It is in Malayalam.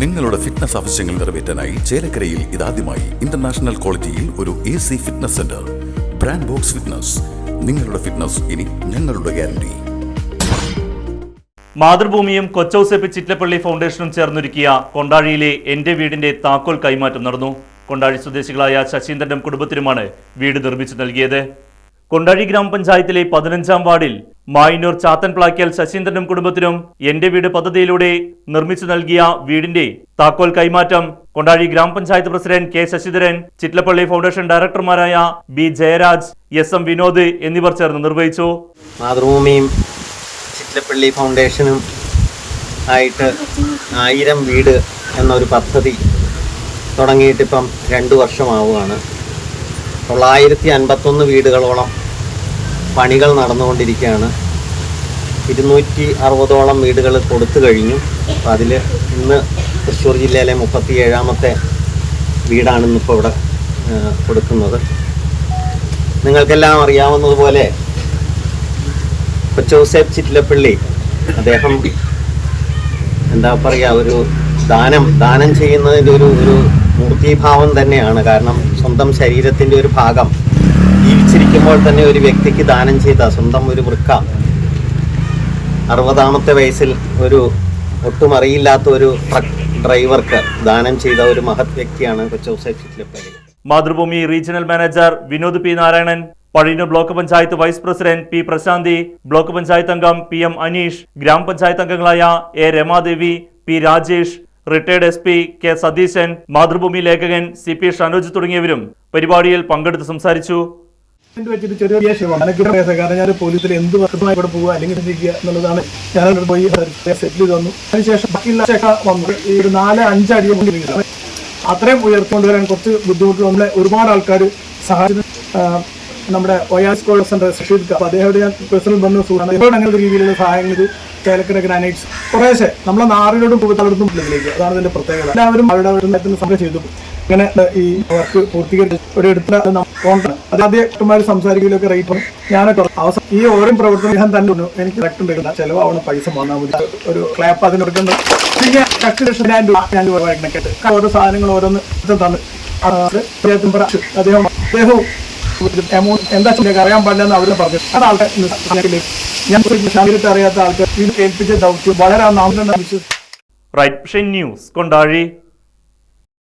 നിങ്ങളുടെ ഫിറ്റ്നസ് ആവശ്യങ്ങൾ നിറവേറ്റാനായി ചേലക്കരയിൽ ഇതാദ്യമായി ഇന്റർനാഷണൽ ക്വാളിറ്റിയിൽ ഒരു A C fitness centre brand Box Fitness നിങ്ങളുടെ ഫിറ്റ്നസ് ഇനി ഞങ്ങളുടെ ഗ്യാരണ്ടി മാതൃഭൂമിയും കൊച്ചൌസെപ്പ് ചിറ്റലപ്പള്ളി ഫൗണ്ടേഷനും ചേർന്നൊരുക്കിയ കൊണ്ടാഴിയിലെ എന്റെ വീടിന്റെ താക്കോൽ കൈമാറ്റം നടന്നു. കൊണ്ടാഴി സ്വദേശികളായ ശശീന്ദ്രനും കുടുംബത്തിനുമാണ് വീട് നിർമ്മിച്ചു നൽകിയത്. കൊണ്ടാഴി ഗ്രാമപഞ്ചായത്തിലെ പതിനഞ്ചാം വാർഡിൽ മായന്നൂർ ചാത്തൻ പ്ലാക്കൽ ശശീന്ദ്രനും കുടുംബത്തിനും എന്റെ വീട് പദ്ധതിയിലൂടെ നിർമ്മിച്ചു നൽകിയ വീടിന്റെ താക്കോൽ കൈമാറ്റം Kondazhy gramapanchayat president K Sasidharan Chittilappally foundation ഡയറക്ടർമാരായ B Jayaraj S M Vinod എന്നിവർ ചേർന്ന് നിർവഹിച്ചു. മാതൃഭൂമിയും ചിറ്റലപ്പള്ളി ഫൗണ്ടേഷനും ആയിട്ട് ആയിരം വീട് എന്നൊരു പദ്ധതി തുടങ്ങിയിട്ടിപ്പം രണ്ട് വർഷമാവുകയാണ്. തൊള്ളായിരത്തി അൻപത്തൊന്ന് വീടുകളോളം പണികൾ നടന്നുകൊണ്ടിരിക്കുകയാണ്. ഇരുന്നൂറ്റി അറുപതോളം വീടുകൾ കൊടുത്തു കഴിഞ്ഞു. അപ്പോൾ അതിൽ ഇന്ന് തൃശ്ശൂർ ജില്ലയിലെ മുപ്പത്തി ഏഴാമത്തെ വീടാണ് ഇന്നിപ്പോൾ ഇവിടെ കൊടുക്കുന്നത്. നിങ്ങൾക്കെല്ലാം അറിയാവുന്നതുപോലെ ജോസഫ് ചിറ്റിലപ്പള്ളി അദ്ദേഹം എന്താ പറയുക ഒരു ദാനം ദാനം ചെയ്യുന്നതിന്റെ ഒരു ഒരു മൂർത്തിഭാവം തന്നെയാണ്. കാരണം സ്വന്തം ശരീരത്തിന്റെ ഒരു ഭാഗം ജീവിച്ചിരിക്കുമ്പോൾ തന്നെ ഒരു വ്യക്തിക്ക് ദാനം ചെയ്ത സ്വന്തം ഒരു വൃക്ക. അറുപതാമത്തെ വയസ്സിൽ ഒരു ഒട്ടും അറിയില്ലാത്ത ഒരു ട്രക്ക് ഡ്രൈവർക്ക് ദാനം ചെയ്ത ഒരു മഹത് വ്യക്തിയാണ് Kochouseph Chittilappally. Mathrubhumi regional manager Vinod P Narayanan Pazhayannur block panchayat vice president P Prasanthi block panchayat അംഗം പി എം അനീഷ് ഗ്രാമപഞ്ചായത്ത് അംഗങ്ങളായ A Ramadevi P Rajesh retired S P K Sathishan Mathrubhumi ലേഖകൻ സി പി ഷനോജ് തുടങ്ങിയവരും പരിപാടിയിൽ പങ്കെടുത്ത് സംസാരിച്ചു. വെച്ചിട്ട് ചെറിയ കാരണം ഞാൻ പോലീസിൽ അല്ലെങ്കിൽ ചെയ്യുക എന്നുള്ളതാണ് ഞാൻ അവിടെ പോയി സെറ്റിൽ അതിനുശേഷം ബാക്കിയുള്ള ഈ. അത്രയും ഉയർത്തിക്കൊണ്ടുവരാൻ കുറച്ച് ബുദ്ധിമുട്ട് നമ്മളെ ഒരുപാട് ആൾക്കാർ സഹായിച്ചു നമ്മുടെ ഒയാസ് കോളേജ് സെന്റർ സുഷീത് കപ്പ് അദ്ദേഹത്തെ ഞാൻ പേഴ്സണൽ ബന്ധം സുഖമാണ് ഇപ്പോൾ അങ്ങനത്തെ രീതിയിലുള്ള സഹായങ്ങൾ ഇത് ചേലക്കര ഗ്രാനൈറ്റ്സ് കുറേശ്ശെ നമ്മളെ നാറിനോടും പൂവത്തളർത്തും ഇതിലേക്ക്. അതാണ് ഇതിന്റെ പ്രത്യേകത. എല്ലാവരും അവരുടെ അവരുടെ സമരം ചെയ്തു. ഇങ്ങനെ ഈ വർക്ക് പൂർത്തീകരിച്ച് ഒരു എടുത്ത കോൺട്രാണ് അത് ആദ്യം കുട്ടന്മാർ സംസാരിക്കലൊക്കെ റേറ്റ് ഞാനൊക്കെ അവസാനം ഈ ഓരോ പ്രവർത്തനം ഞാൻ തന്നെ ഉണ്ട്. എനിക്ക് കറക്റ്റ് ഉണ്ട് ചെലവാവണ പൈസ വന്നാൽ മതി ഒരു ക്ലാപ്പ് അതിന് കൊടുക്കേണ്ട പിന്നെ കറക്റ്റ് ലക്ഷം രൂപ ഞാൻ രൂപ കേട്ട്. ഓരോ സാധനങ്ങൾ ഓരോന്ന് തന്നെ. അദ്ദേഹം അദ്ദേഹവും എന്താ ചെയ്യുക അറിയാൻ പാടില്ലെന്ന് അവർ പറഞ്ഞു. അത് ആൾക്കാർ ഞാൻ ശാന്തിയിട്ട് അറിയാത്ത ആൾക്കാർ ഏൽപ്പിച്ച ദൗത്യം വളരെ നാമം